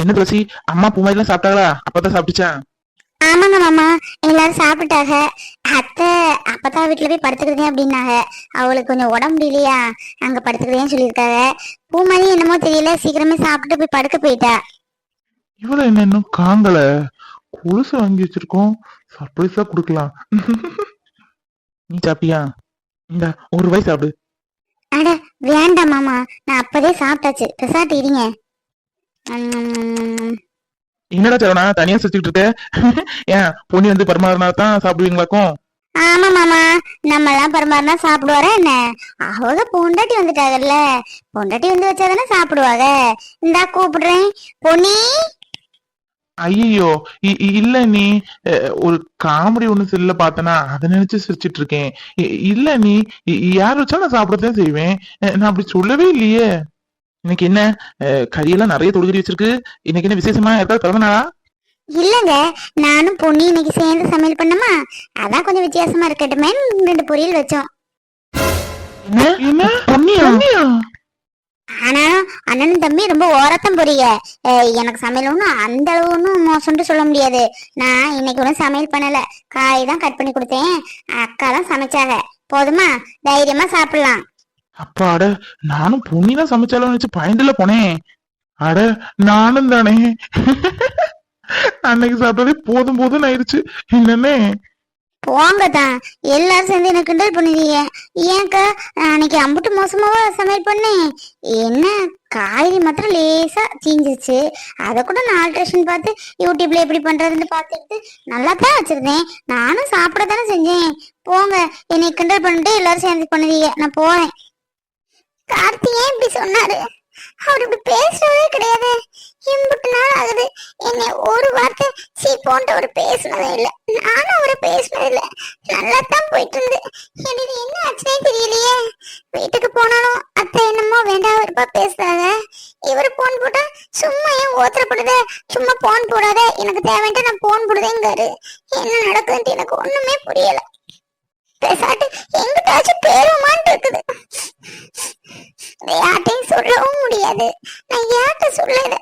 என்ன துளசி? அம்மா பூ மாதிரிலாம் சாப்பிட்டாங்களா? அப்பதான் சாப்பிட்டுச்சா? ஆமாங்க மாமா. எல்லாரும் சாப்பிட்டாங்க. அத்தை அப்பதான் வீட்டுல போய் படுத்துக்கிறதே அப்படின்னாங்க. அவளுக்கு கொஞ்சம் உடம்பு முடியலையா? அங்க படுத்துக்கிறதேன்னு சொல்லியிருக்காங்க. பூமாரி என்னமோ தெரியல. சீக்கிரமே சாப்பிட்டு போய் படுக்க போயிட்டா. இவள என்ன இன்னும் காங்கல? கொலுசு வாங்கி வச்சிருக்கோம். சர்ப்ரைஸா கொடுக்கலாம். நீ சாப்பிட்டியா? இந்த ஒரு ரூபாய் சாப்பிடு. அட வேண்டாம் மாமா. நான் அப்பதே சாப்பிட்டாச்சு. பெசாட்டு இருங்க. என்னடா சரவணா தனியா சிரிச்சுக்கிட்டு இருக்க? ஏன் பொண்ணு வந்து பரிமாறினா தான் சாப்பிடுவீங்களாக்கும்? ஆமா மாமா. நம்ம எல்லாம் பரமாறினா சாப்பிடுவாரா என்ன? அவங்க பொண்டாட்டி வந்துட்டாங்கல்ல பொண்டாட்டி வந்து வச்சாதானே சாப்பிடுவாங்க இந்தா கூப்பிடுறேன். பொன்னி? ஐயோ இல்ல நீ. ஒரு காமெடி ஒண்ணு செல்ல பார்த்தனா அதை நினைச்சு சிரிச்சிட்டு இருக்கேன். இல்ல நீ. யார் வச்சா நான் சாப்பிடத்தான் செய்வேன்? நான் அப்படி சொல்லவே இல்லையே. இன்னைக்கு என்ன? அஹ், கறியெல்லாம் நிறைய தொடுகறி வச்சிருக்கு. இன்னைக்கு என்ன விசேஷமா? யாருக்காவது பிறந்த நாளா? இல்லங்க. நானும் பொன்னி இன்னைக்கு சேர்ந்து சமையல் பண்ணமா? அதான் கொஞ்சம் வித்தியாசமா இருக்கட்டுமே. ரெண்டு பொரியல் வச்சோம். ஆனா அண்ணனும் தம்பி ரொம்ப ஓரத்தம் பொரிய எனக்கு சமையல் ஒன்றும் அந்த அளவு ஒன்றும் மோசம்னு சொல்ல முடியாது. நான் இன்னைக்கு ஒன்றும் சமையல் பண்ணல. காய் தான் கட் பண்ணி கொடுத்தேன். அக்கா தான் சமைச்சாங்க. போதுமா? தைரியமா சாப்பிடலாம். அப்பாட நானும் பொன்னி தான் சமைச்சாலும் வச்சு பயந்துல போனேன். அட நானும் தானே. அன்னைக்கு சாப்பிட்டதே போதும் போதும் ஆயிடுச்சு. என்னன்னே போங்க எல்லாரும் சேர்ந்து எனக்கு கிண்டல் பண்ணுவீங்க ஏன்க்கா அன்னைக்கு அம்புட்டு மோசமாவா சமையல் பண்ணேன். என்ன காய்கறி மாத்திரம் லேசா தீஞ்சிச்சு அதை கூட நான் ஆல்ட்ரேஷன் பார்த்து யூடியூப்ல எப்படி பண்றதுன்னு பார்த்துட்டு நல்லா தான் வச்சிருந்தேன். நானும் சாப்பிட தானே செஞ்சேன். போங்க என்னை கிண்டல் பண்ணிட்டு எல்லாரும் சேர்ந்து பண்ணுவீங்க நான் போறேன். கார்த்தி ஏன் இப்படி சொன்னாரு? அவர் இப்படி பேசுறதே கிடையாது. எண்பட்டு நாள் ஆகுது. என்னை ஒரு வார்த்தை சீ போன்ற ஒரு பேசுனதே இல்லை. நானும் அவரை பேசினது இல்லை. நல்லா தான் போயிட்டு இருந்து எனக்கு என்ன ஆச்சுனே தெரியலையே. வீட்டுக்கு போனாலும் அத்தை என்னமோ வேண்டாம் இருப்பா பேசுறாங்க. இவர் போன் போட்டா சும்மா ஏன் ஓத்திரப்படுத சும்மா போன் போடாத. எனக்கு தேவைன்ட்டு நான் போன் போடுதேங்காரு. என்ன நடக்குதுன்ட்டு எனக்கு ஒண்ணுமே புரியல. பேசாட்டு எங்கிட்டாச்சும் பேருமான்ட்டு இருக்குது. இதை யார்ட்டையும் சொல்லவும் முடியாது. நான் யார்கிட்ட சொல்லல?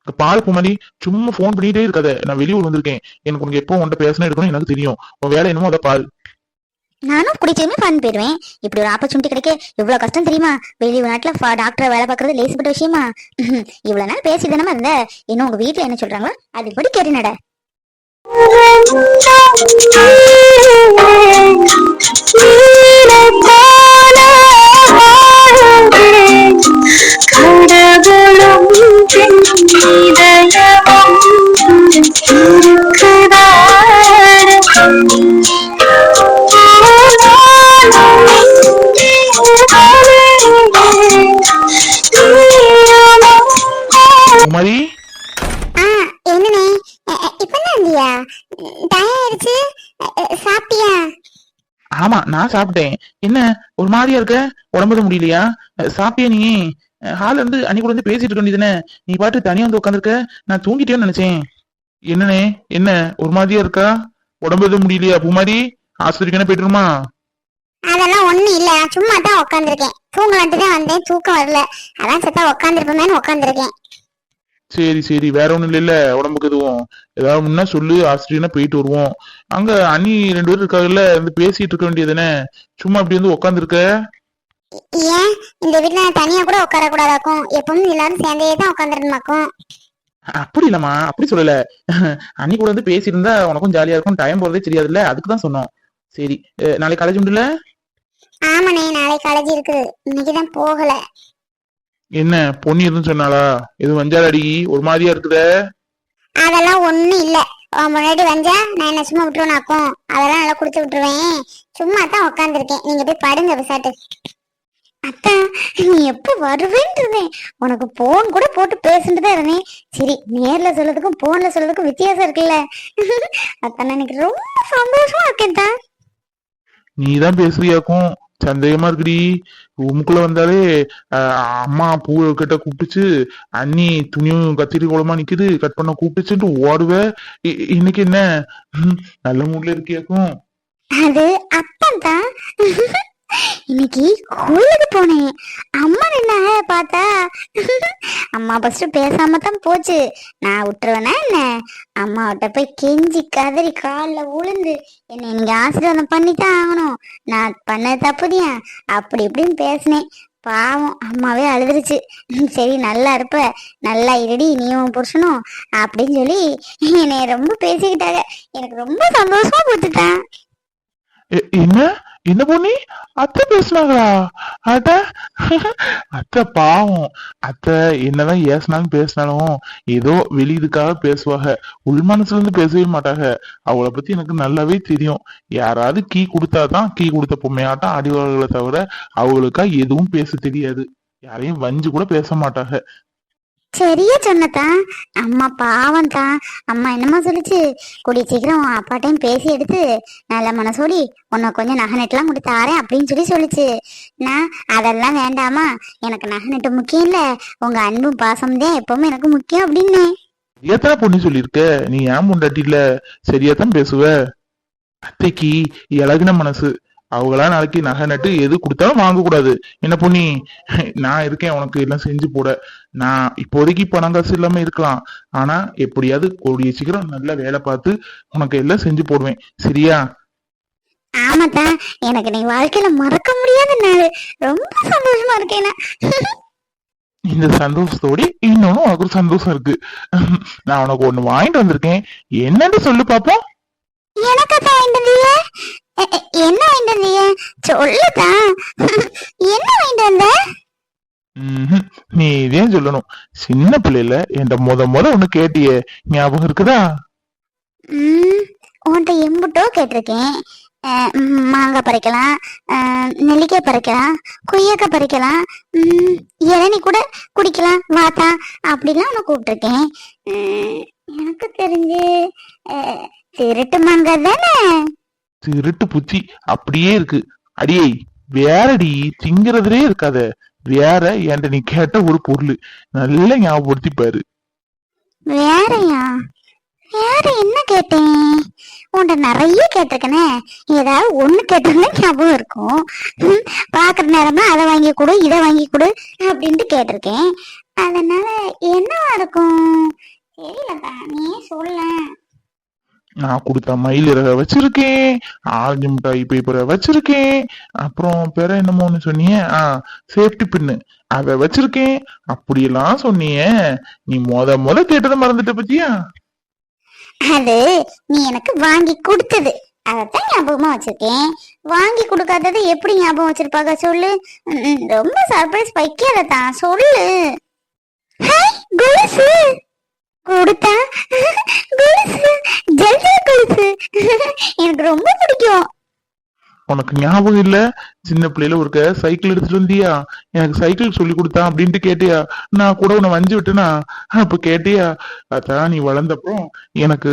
இந்த பால் குமரி சும்மா ஃபோன் பண்ணிட்டே இருக்காத. நான் வெளியூர் வந்திருக்கேன். எனக்கு உனக்கு எப்போ உன்கிட்ட பேசணும் இருக்கணும் எனக்கு தெரியும். உன் வேலை என்னமோ அதை பால் நானும் குடிச்சதுமே ஃபன் போயிடுவேன் இப்படி ஒரு ஆப்பர்ச்சுனிட்டி கிடைக்க இவ்வளவு கஷ்டம் தெரியுமா? வெளியூர் நாட்டுல டாக்டர் வேலை பார்க்கறது லேசிப்பட்ட விஷயமா? இவ்வளவு நாள் பேசி தானே இருந்த? இன்னும் உங்க வீட்டுல என்ன சொல்றாங்களோ அதுபடி கேட்டு நட. ஆமா நான் சாப்பிட்டேன். என்ன ஒரு மாதிரியா இருக்க? உடம்புல முடியலையா? சாப்பிட்டியா நீ? ஹால இருந்து அன்னைக்கு கூட வந்து பேசிட்டு இருக்க வேண்டியதுதானே? நீ பாட்டு தனியா வந்து உட்காந்துருக்க நான் தூங்கிட்டேன்னு நினைச்சேன். என்னனே என்ன ஒரு மாதிரியா இருக்கா? உடம்பு எதுவும் முடியலையா பூமாரி மாதிரி? ஆஸ்பத்திரிக்கான போயிட்டுருமா? அதெல்லாம் ஒண்ணும் இல்ல. நான் சும்மா தான் உட்காந்துருக்கேன் தூங்கலான்ட்டு தான் வந்தேன். தூக்கம் வரல. அதான் சத்தா உட்காந்துருப்பேன்னு உட்காந்துருக்கேன் சரி சரி வேற ஒண்ணும் இல்ல உடம்புக்கு எதுவும். ஏதாவது முன்ன சொல்லு ஆஸ்திரேலியா போயிட்டு வருவோம். அங்க அண்ணி ரெண்டு பேரும் இருக்காங்கல்ல வந்து பேசிட்டு இருக்க வேண்டியதுதானே? சும்மா அப்படி வந்து உட்காந்துருக்க ஏன்? இந்த நான் தனியா கூட உட்கார கூடாதாக்கும் எப்பவும் எல்லாரும் சேர்ந்தே தான் உட்காந்துருமாக்கும் அப்படி இல்லம்மா அப்படி சொல்லல. அன்னி கூட வந்து பேசியிருந்தா உனக்கும் ஜாலியா இருக்கும். டைம் போறதே தெரியாதுல்ல அதுக்கு தான் சொன்னோம். சரி நாளைக்கு காலேஜ் உண்டுல ஆமாண்ணே நாளைக்கு காலேஜ் இருக்குது. இன்னைக்கு தான் போகல. என்ன பொண்ணு எதுவும் சொன்னாளா? எதுவும் வஞ்சாலடி ஒரு மாதிரியா இருக்குதே. அதெல்லாம் ஒண்ணும் இல்ல. முன்னாடி வந்தா நான் என்ன சும்மா விட்டுருவேனாக்கும் அதெல்லாம் நல்லா கொடுத்து விட்டுருவேன். சும்மா தான் உட்காந்துருக்கேன் நீங்க போய் படுங்க விசாட்டு அத்தா நீ எப்ப வருவேன்றதேன் உனக்கு போன் கூட போட்டு பேசிட்டு தான் இருந்தேன். சரி நேர்ல சொல்றதுக்கும் போன்ல சொல்றதுக்கும் வித்தியாசம் இருக்குல்ல. அத்தான் எனக்கு ரொம்ப சந்தோஷமா இருக்கேன்டா நீ தான் பேசுறியாக்கும். சந்தேகமா இருக்குடி. உமுக்குள்ள வந்தாலே அம்மா பூ கிட்ட கூப்பிட்டுச்சு அண்ணி துணியும் கத்திரி குளமா நிக்குது கட் பண்ண கூப்பிட்டுச்சுன்ட்டு ஓடுவ. இ- இன்னைக்கு என்ன? நல்ல மூட்ல இருக்கியாக்கும். அது அப்பந்தான். இன்னைக்கு கோயிலுக்கு போனேன். அம்மா என்ன பார்த்தா அம்மா ஃபர்ஸ்ட் பேசாம தான் போச்சு. நான் விட்டுருவேனா என்ன? அம்மாவிட்ட போய் கெஞ்சி கதறி காலில் உளுந்து என்னை நீங்க ஆசீர்வாதம் பண்ணி தான் ஆகணும். நான் பண்ணது தப்புதியா? அப்படி இப்படின்னு பேசினேன். பாவம் அம்மாவே அழுதுருச்சு. சரி நல்லா இருப்ப. நல்லா இருடி நீயும் புருஷனும் அப்படின்னு சொல்லி என்னை ரொம்ப பேசிக்கிட்டாங்க. எனக்கு ரொம்ப சந்தோஷமா போட்டுட்டான் என்ன? என்ன பொண்ணி அத்தை பேசுனாங்களா? அட அத்தை பாவம். அத்தை என்னதான் ஏசினாலும் பேசினாலும் ஏதோ வெளியதுக்காக பேசுவாங்க. உள் மனசுல இருந்து பேசவே மாட்டாங்க. அவளை பத்தி எனக்கு நல்லாவே தெரியும். யாராவது கீ கொடுத்தாதான் கீ கொடுத்த பொம்மையாட்டம் அடிவாளர்களை தவிர அவங்களுக்கா எதுவும் பேச தெரியாது. யாரையும் வஞ்சு கூட பேச மாட்டாங்க. சரியா சொன்னதான் அம்மா பாவம் தான் அம்மா என்னம்மா சொல்லுச்சு? கூடிய சீக்கிரம் உன் அப்பாட்டையும் பேசி எடுத்து நல்ல மனசோடி உன்னை கொஞ்சம் நகை நெட்டுலாம் கொண்டு தாரேன் அப்படின்னு சொல்லி சொல்லுச்சு. நான் அதெல்லாம் வேண்டாமா எனக்கு நகை நெட்டு முக்கியம் இல்ல. உங்க அன்பும் பாசம் தான் எப்பவுமே எனக்கு முக்கியம் அப்படின்னு. ஏத்தா பொண்ணு சொல்லியிருக்க? நீ ஏன் முண்டாட்டி இல்ல சரியாத்தான் பேசுவ? அத்தைக்கு இழகின மனசு. அவங்களா நாளைக்கு நகை நட்டு எது கொடுத்தாலும் வாங்க கூடாது என்ன பொண்ணி நான் இருக்கேன் உனக்கு எல்லாம் செஞ்சு போட. நான் இப்போதைக்கு பணம் காசு இல்லாம இருக்கலாம். ஆனா எப்படியாவது கூடிய சீக்கிரம் நல்ல வேலை பார்த்து உனக்கு எல்லாம் செஞ்சு போடுவேன். சரியா? ஆமாத்தான் எனக்கு நீ வாழ்க்கையில மறக்க முடியாத நாள். ரொம்ப சந்தோஷமா இருக்கேன். இந்த சந்தோஷத்தோட இன்னொன்னு உனக்கு ஒரு சந்தோஷம் இருக்கு. நான் உனக்கு ஒண்ணு வாங்கிட்டு வந்திருக்கேன். என்னன்னு சொல்லு பாப்போம். எனக்கு தான் வாங்கிட்டு வந்தீங்க எ- எ- என்ன வந்தீங்க சொல்லுதான் என்ன ம்ஹும். நீ இதே சொல்லணும். சின்ன பிள்ளையில என்கிட்ட முத முத ஒண்ணு கேட்டியே. ஞாபகம் இருக்குதா? உன்கிட்ட எம்புட்டோ கேட்டிருக்கேன். மாங்காய் பறிக்கலாம் நெல்லிக்காய் பறிக்கலாம் கொய்யாக்காய் பறிக்கலாம் இளநீ கூட குடிக்கலாம் வாத்தா அப்படிலாம் உன்னை கூப்பிட்டுருக்கேன். எனக்கு தெரிஞ்சு திருட்டு மாங்காய் தானே? திருட்டு புச்சி அப்படியே இருக்கு. அடியே வேறடி திங்கிறதுலே இருக்காத. வேற என்கிட்ட நீ கேட்ட ஒரு பொருள். நல்லா ஞாபகப்படுத்தி பாரு. வேறயா? வேற என்ன கேட்டேன்? உன்கிட்ட நிறைய கேட்டிருக்கேனே. ஏதாவது ஒண்ணு கேட்டோம்னா ஞாபகம் இருக்கும். பாக்குற நேரமா அதை வாங்கி கொடு இதை வாங்கி கொடு அப்படின்ட்டு கேட்டிருக்கேன். அதனால என்னவா இருக்கும்? தெரியலக்கா நீ சொல்ல நான் கொடுத்த மயில் இறக வச்சிருக்கேன். ஆரஞ்சு மிட்டாய் பேப்பரை வச்சிருக்கேன். அப்புறம் பெற என்னமோ சொன்னிய சொன்னியே? ஆ சேஃப்டி பின்னு அத வச்சிருக்கேன். அப்படியெல்லாம் சொன்னிய. நீ மொத முத கேட்டதை மறந்துட்ட பத்தியா? அது நீ எனக்கு வாங்கி கொடுத்தது. அதைத்தான் ஞாபகமா வச்சிருக்கேன். வாங்கி கொடுக்காதது எப்படி ஞாபகம் வச்சிருப்பாங்க சொல்லு. ரொம்ப சர்ப்ரைஸ் வைக்காததான். சொல்லு. ஹாய் கொடுத்தா கொலுசு ஜல்ஜல் கொலுசு எனக்கு ரொம்ப பிடிக்கும். உனக்கு ஞாபகம் இல்ல? சின்ன பிள்ளையில ஒருக்க சைக்கிள் எடுத்துட்டு வந்தியா? எனக்கு சைக்கிள் சொல்லி கொடுத்தான் அப்படின்ட்டு கேட்டியா? நான் கூட உன்னை வஞ்சி விட்டேனா? அப்ப கேட்டியா? அதான் நீ வளர்ந்தப்புறம் எனக்கு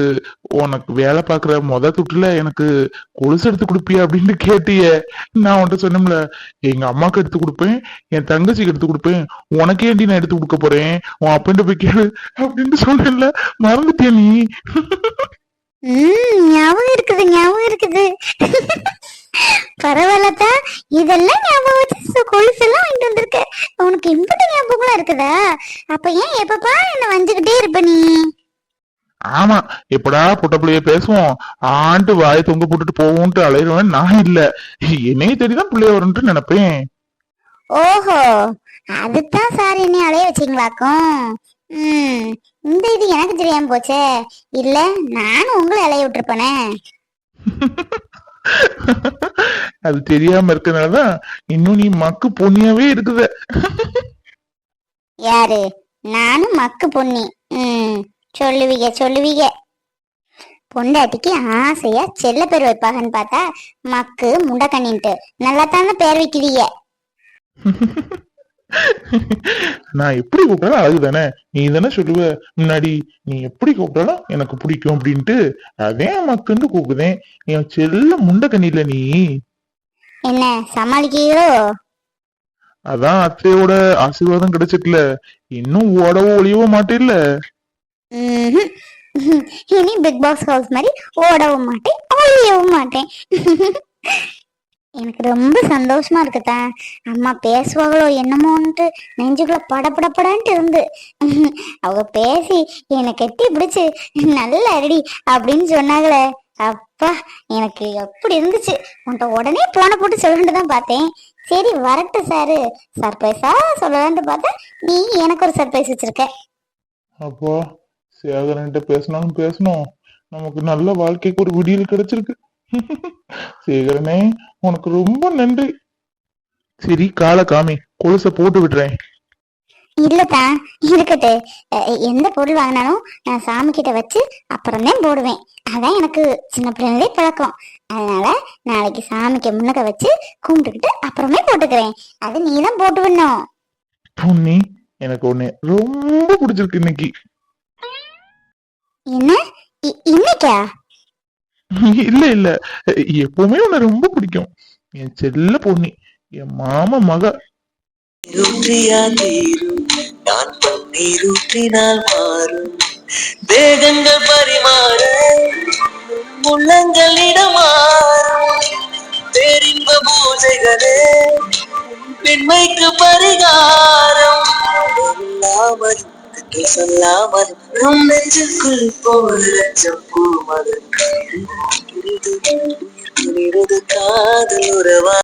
உனக்கு வேலை பாக்குற முத துட்டுல எனக்கு கொலுசு எடுத்து கொடுப்பியா அப்படின்ட்டு கேட்டியே. நான் உன்கிட்ட சொன்னோம்ல எங்க அம்மாக்கு எடுத்து கொடுப்பேன் என் தங்கச்சிக்கு எடுத்து கொடுப்பேன். உனக்கு ஏண்டி நான் எடுத்து கொடுக்க போறேன்? உன் அப்பன்ட்டு போய் கேளு அப்படின்ட்டு சொன்னேன்ல. மறந்துட்டியா நீ? ஞாபகம் இருக்குது ஞாபகம் இருக்குது. பரவாயில்லத்தா இதெல்லாம் ஞாபகம் வச்சு கொலுசு எல்லாம் வாங்கிட்டு வந்திருக்க. உனக்கு இம்புட்டு ஞாபகம் இருக்குதா? அப்ப ஏன் எப்பப்பா என்ன வஞ்சுக்கிட்டே இருப்ப நீ? ஆமா எப்படா பொட்ட பிள்ளைய பேசுவோம்? ஆண்டு வாயை தொங்க போட்டுட்டு போவோம்ட்டு அலையிறவன் நான் இல்ல. என்னைய தெரியுதான் பிள்ளைய வரும்ட்டு நினைப்பேன். ஓஹோ அதுதான் சார் என்னை அலைய வச்சீங்களாக்கும் ம் இந்த இது எனக்கு தெரியாம போச்சே. இல்ல நானும் உங்களை அலைய விட்டுருப்பேனே. அது தெரியாம இருக்கனாலதான் இன்னும் நீ மக்கு பொண்ணியாவே இருக்குத. யாரு? நானும் மக்கு பொன்னி ம் சொல்லுவீங்க சொல்லுவீங்க. பொண்டாட்டிக்கு ஆசையா செல்ல பேர் வைப்பாங்கன்னு பார்த்தா மக்கு முண்டக்கண்ணின்ட்டு. நல்லா தானே பேர் வைக்கிறீங்க? நான் எப்படி கூப்பிட்டாலும் அழகு தானே நீ தானே சொல்லுவ முன்னாடி நீ எப்படி கூப்பிட்டாலும் எனக்கு பிடிக்கும் அப்படின்ட்டு அதே மக்குன்னு கூப்பிடுதேன். என் செல்ல முண்டை கண்ணில நீ. என்ன சமாளிக்கிறீரோ அதான் அத்தையோட ஆசீர்வாதம் கிடைச்சிட்டுல இன்னும் ஓடவோ ஒளியவோ மாட்டேல்ல. இனி பிக் பாஸ் ஹவுஸ் மாதிரி ஓடவும் மாட்டேன் ஒழியவும் மாட்டேன். எனக்கு ரொம்ப சந்தோஷமா இருக்குதா? அம்மா பேசுவாங்களோ என்னமோன்ட்டு நெஞ்சுக்குள்ள படப்படப்படான்ட்டு இருந்து. அவங்க பேசி என்னை கட்டி பிடிச்சி நல்ல அரடி அப்படின்னு சொன்னாங்களே. அப்பா எனக்கு எப்படி இருந்துச்சு? உன்கிட்ட உடனே போன போட்டு சொல்லணும்னு தான் பார்த்தேன். சரி வரட்டு சாரு. சர்ப்ரைஸா சொல்லலான்ட்டு பார்த்தா நீ எனக்கு ஒரு சர்ப்ரைஸ் வச்சிருக்க. அப்பா சேகரன்ட்ட பேசினாலும் பேசணும். நமக்கு நல்ல வாழ்க்கைக்கு ஒரு விடியல் கிடைச்சிருக்கு. சேகரனே உனக்கு ரொம்ப நன்றி. சரி காலை காமி கொலுசை போட்டு விடுறேன் இல்லத்தா இருக்கட்டு. எந்த பொருள் வாங்கினாலும் நான் சாமி கிட்ட வச்சு அப்புறம்தான் போடுவேன். அதான் எனக்கு சின்ன பிள்ளைங்களே பழக்கம். அதனால நாளைக்கு சாமிக்கு முன்னக்க வச்சு கும்பிட்டுக்கிட்டு அப்புறமே போட்டுக்கிறேன் அது நீ தான் போட்டு விடணும். பொன்னி எனக்கு உன்னை ரொம்ப பிடிச்சிருக்கு இன்னைக்கு. என்ன? இன்னைக்கா? இல்ல இல்ல. எப்பவுமே உன்னை ரொம்ப பிடிக்கும். என் செல்ல பொன்னி என் மாமா மக. நான் பன்னீர் மாறும். தேகங்கள் பரிமாற உள்ளங்களிடமாறும். தெரிந்த பூஜைகளே பெண்மைக்கு பரிகாரம். சொல்லாமல் சொல்லாமல் நெஞ்சுக்குள் போல் லட்சம் பூ மலர் காதல் உறவா